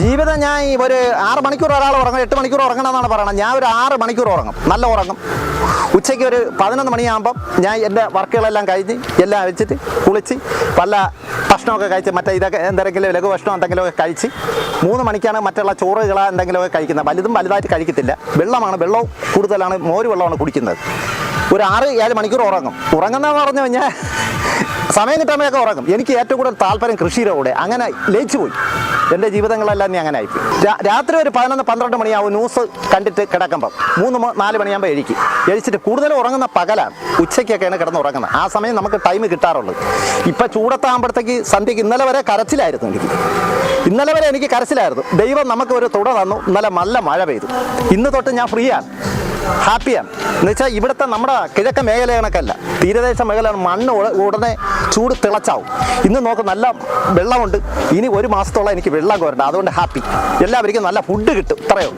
ജീവിതം ഞാൻ ഒരു ആറ് മണിക്കൂർ ഒരാൾ ഉറങ്ങും എട്ട് മണിക്കൂർ ഉറങ്ങണമെന്നാണ് പറയുന്നത് ഞാൻ ഒരു ആറ് മണിക്കൂർ ഉറങ്ങും. നല്ല ഉറങ്ങും. ഉച്ചയ്ക്ക് ഒരു പതിനൊന്ന് മണിയാകുമ്പം ഞാൻ എന്റെ വർക്കുകളെല്ലാം കഴിഞ്ഞ് എല്ലാം വെച്ചിട്ട് കുളിച്ച് പല ഭക്ഷണമൊക്കെ കഴിച്ച് മറ്റേ ഇതൊക്കെ എന്തെങ്കിലും ലഘു ഭക്ഷണം എന്തെങ്കിലുമൊക്കെ കഴിച്ച് മൂന്ന് മണിക്കാണ് മറ്റുള്ള ചോറുകൾ എന്തെങ്കിലുമൊക്കെ കഴിക്കുന്നത്. വലുതും വലുതായിട്ട് കഴിക്കത്തില്ല. വെള്ളമാണ് വെള്ളവും കൂടുതലാണ് മോര് വെള്ളമാണ് കുടിക്കുന്നത്. ഒരു ആറ് ഏഴ് മണിക്കൂർ ഉറങ്ങും. ഉറങ്ങുന്നതെന്ന് പറഞ്ഞു കഴിഞ്ഞാൽ സമയം കിട്ടാമൊക്കെ ഉറങ്ങും. എനിക്ക് ഏറ്റവും കൂടുതൽ താല്പര്യം കൃഷിയുടെ കൂടെ. അങ്ങനെ ലയിച്ചു പോയി എന്റെ ജീവിതങ്ങളെല്ലാം നീ അങ്ങനെ ആയിപ്പോയി. രാത്രി ഒരു പതിനൊന്ന് പന്ത്രണ്ട് മണിയാവും ന്യൂസ് കണ്ടിട്ട് കിടക്കുമ്പം. മൂന്ന് നാല് മണിയാകുമ്പോൾ എഴുതിക്കും എഴിച്ചിട്ട് കൂടുതൽ ഉറങ്ങുന്ന പകലാണ്. ഉച്ചയ്ക്കൊക്കെയാണ് കിടന്ന് ഉറങ്ങുന്നത്. ആ സമയം നമുക്ക് ടൈം കിട്ടാറുള്ളത്. ഇപ്പം ചൂടത്താകുമ്പോഴത്തേക്ക് സന്ധ്യയ്ക്ക് ഇന്നലെ വരെ കരച്ചിലായിരുന്നു എനിക്ക്. ഇന്നലെ വരെ എനിക്ക് കരച്ചിലായിരുന്നു. ദൈവം നമുക്ക് ഒരു തുട തന്നു. ഇന്നലെ നല്ല മഴ പെയ്തു. ഇന്ന് തൊട്ട് ഞാൻ ഫ്രീ ആണ്. ഹാപ്പിയാണ്. എന്ന് വെച്ചാൽ ഇവിടുത്തെ നമ്മുടെ കിഴക്കൻ മേഖല കണക്കല്ല തീരദേശ മേഖല മണ്ണ് ഉടനെ ചൂട് തിളച്ചാവും. ഇന്ന് നോക്ക് നല്ല വെള്ളമുണ്ട്. ഇനി ഒരു മാസത്തോളം എനിക്ക് വെള്ളം കോരണ്ട. അതുകൊണ്ട് ഹാപ്പി. എല്ലാവർക്കും നല്ല ഫുഡ് കിട്ടും. ഇത്രയേ